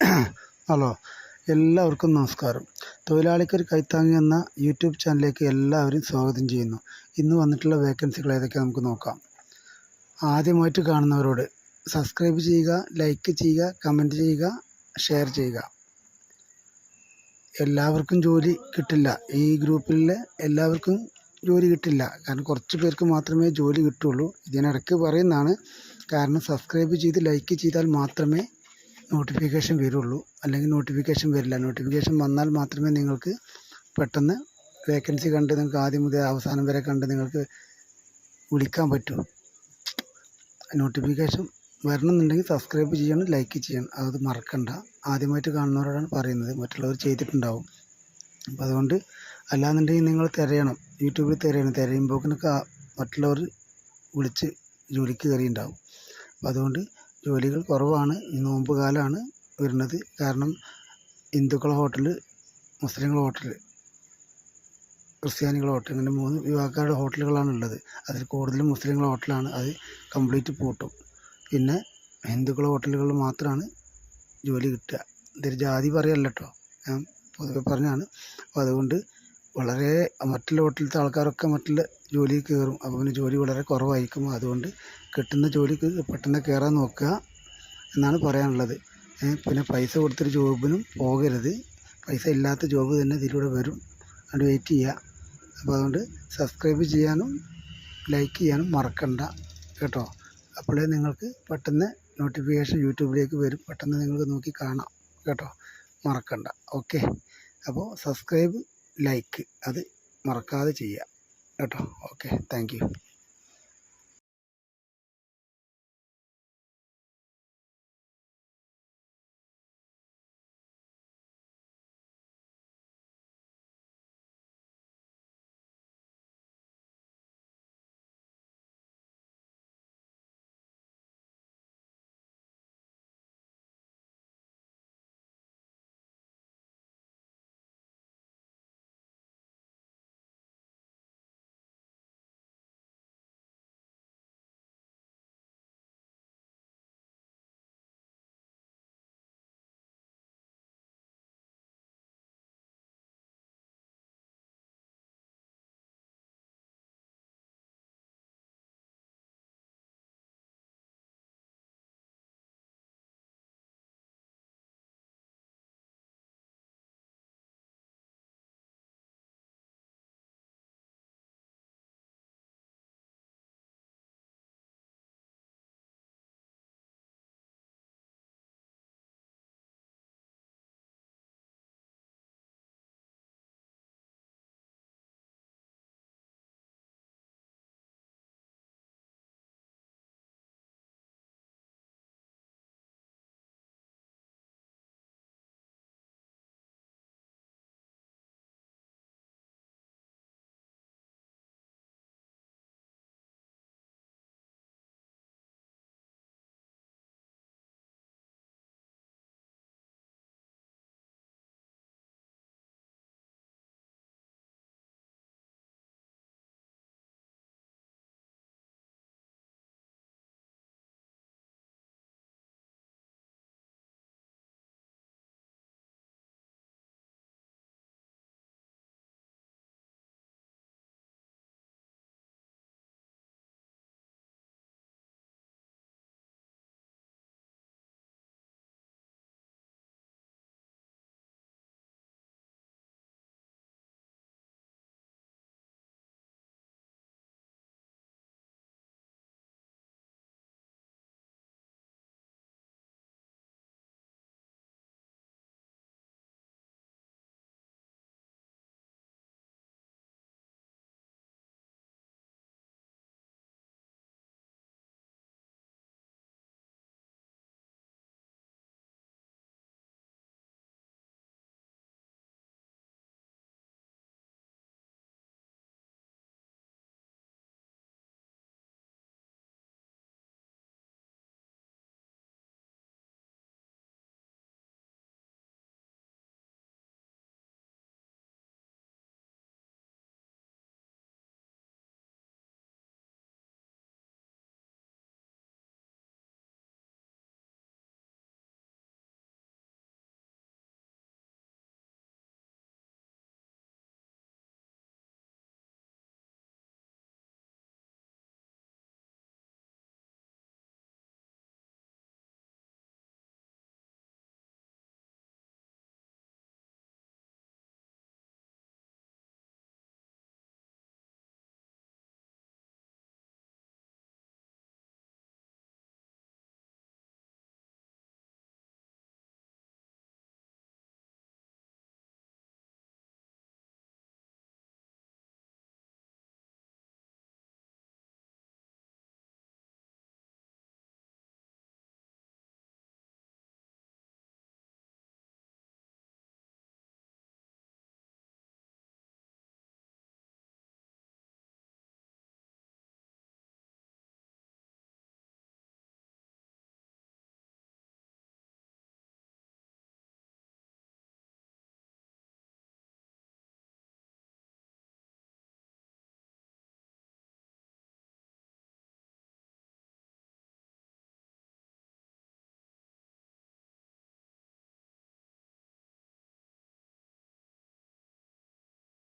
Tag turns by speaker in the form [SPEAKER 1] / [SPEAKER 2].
[SPEAKER 1] Hello എല്ലാവർക്കും നമസ്കാരം. തൊഴിലാളിക്കൊരു കൈത്താങ്ങി എന്ന യൂട്യൂബ് ചാനലിലേക്ക് എല്ലാവരും സ്വാഗതം ചെയ്യുന്നു. ഇന്ന് വന്നിട്ടുള്ള വേക്കൻസികൾ ഏതൊക്കെയാണ് നമുക്ക് നോക്കാം. ആദ്യമായിട്ട് കാണുന്നവരോട് സബ്സ്ക്രൈബ് ചെയ്യുക ലൈക്ക് ചെയ്യുക കമന്റ് ചെയ്യുക ഷെയർ ചെയ്യുക. എല്ലാവർക്കും ജോലി കിട്ടില്ല. ഈ ഗ്രൂപ്പിലെ എല്ലാവർക്കും ജോലി കിട്ടില്ല. കാരണം കുറച്ച് പേർക്ക് മാത്രമേ ജോലി കിട്ടുള്ളൂ. ഇതിനിടയ്ക്ക് പറയുന്നതാണ് കാരണം സബ്സ്ക്രൈബ് ചെയ്ത് ലൈക്ക് ചെയ്താൽ മാത്രമേ നോട്ടിഫിക്കേഷൻ വരുള്ളൂ. അല്ലെങ്കിൽ നോട്ടിഫിക്കേഷൻ വരില്ല. നോട്ടിഫിക്കേഷൻ വന്നാൽ മാത്രമേ നിങ്ങൾക്ക് പെട്ടെന്ന് വേക്കൻസി കണ്ട് നിങ്ങൾക്ക് ആദ്യം മുതൽ അവസാനം വരെ കണ്ട് നിങ്ങൾക്ക് വിളിക്കാൻ പറ്റൂ. നോട്ടിഫിക്കേഷൻ വരണമെന്നുണ്ടെങ്കിൽ സബ്സ്ക്രൈബ് ചെയ്യണം ലൈക്ക് ചെയ്യണം. അത് മറക്കണ്ട. ആദ്യമായിട്ട് കാണുന്നവരോടാണ് പറയുന്നത്. മറ്റുള്ളവർ ചെയ്തിട്ടുണ്ടാവും. അപ്പോൾ അതുകൊണ്ട് അല്ലാന്നുണ്ടെങ്കിൽ നിങ്ങൾ തിരയണം. യൂട്യൂബിൽ തിരയണം. തിരയുമ്പോഴേക്കിനൊക്കെ മറ്റുള്ളവർ വിളിച്ച് ജോലിക്ക് കയറിയിട്ടുണ്ടാവും. അപ്പോൾ അതുകൊണ്ട് ജോലികൾ കുറവാണ്. നോമ്പ് കാലമാണ് വരുന്നത്. കാരണം ഹിന്ദുക്കളെ ഹോട്ടൽ മുസ്ലിങ്ങളെ ഹോട്ടൽ ക്രിസ്ത്യാനികളെ ഹോട്ടൽ ഇങ്ങനെ മൂന്ന് വിഭാഗക്കാരുടെ ഹോട്ടലുകളാണ് ഉള്ളത്. അതിൽ കൂടുതലും മുസ്ലിങ്ങളെ ഹോട്ടലാണ് അത് കംപ്ലീറ്റ് പൂട്ടും. പിന്നെ ഹിന്ദുക്കളെ ഹോട്ടലുകളിൽ മാത്രമാണ് ജോലി കിട്ടുക. ഇതൊരു ജാതി പറയല്ല കേട്ടോ ഞാൻ പൊതുവെ പറഞ്ഞാണ്. അപ്പോൾ അതുകൊണ്ട് വളരെ മറ്റുള്ള ഹോട്ടലിലത്തെ ആൾക്കാരൊക്കെ മറ്റുള്ള ജോലിയിൽ കയറും. അപ്പോൾ പിന്നെ ജോലി വളരെ കുറവായിരിക്കും. അതുകൊണ്ട് കിട്ടുന്ന ജോലിക്ക് പെട്ടെന്ന് കയറാൻ നോക്കുക എന്നാണ് പറയാനുള്ളത്. പിന്നെ പൈസ കൊടുത്തൊരു ജോബിനും പോകരുത്. പൈസ ഇല്ലാത്ത ജോബ് തന്നെ ഇതിലൂടെ വരും. അത് വെയിറ്റ് ചെയ്യുക. അപ്പോൾ അതുകൊണ്ട് സബ്സ്ക്രൈബ് ചെയ്യാനും ലൈക്ക് ചെയ്യാനും മറക്കണ്ട കേട്ടോ. അപ്പോഴേ നിങ്ങൾക്ക് പെട്ടെന്ന് നോട്ടിഫിക്കേഷൻ യൂട്യൂബിലേക്ക് വരും. പെട്ടെന്ന് നിങ്ങൾക്ക് നോക്കി കാണാം കേട്ടോ. മറക്കണ്ട. ഓക്കെ അപ്പോൾ സബ്സ്ക്രൈബ് ലൈക്ക് അത് മറക്കാതെ ചെയ്യുക. കേട്ടോ ഓക്കെ താങ്ക് യു